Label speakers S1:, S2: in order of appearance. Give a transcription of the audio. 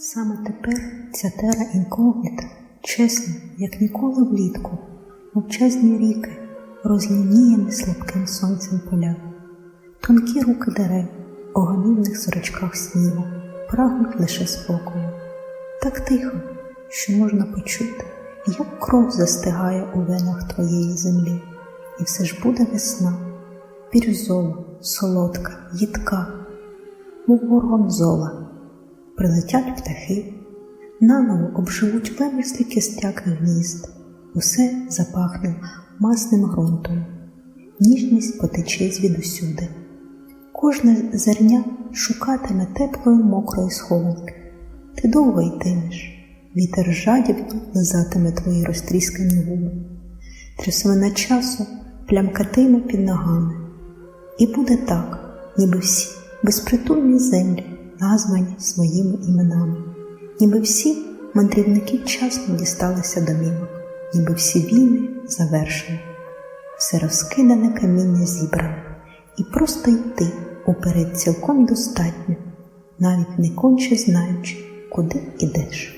S1: Саме тепер ця тера інкогніта, чесно, як ніколи влітку, мовчазні ріки, розлініяні слабким сонцем поля, тонкі руки дерев, у гамівних сорочках снігу, прагнуть лише спокою. Так тихо, що можна почути, як кров застигає у венах твоєї землі, і все ж буде весна, бірюзова, солодка, їдка, мов горгонзола. Прилетять птахи, наново обживуть вимислі кістяки гнізд, усе запахне масним ґрунтом, ніжність потече звідусюди. Кожне зерня шукатиме теплої мокрої схованки. Ти довго йтимеш, вітер жадібно лизатиме твої розтріскані губи, трясовина часу плямкатиме під ногами. І буде так, ніби всі безпритульні землі названі своїми іменами, ніби всі мандрівники вчасно дісталися домівок, ніби всі війни завершені, все розкидане каміння зібране, і просто йти уперед цілком достатньо, навіть не конче знаючи, куди ідеш.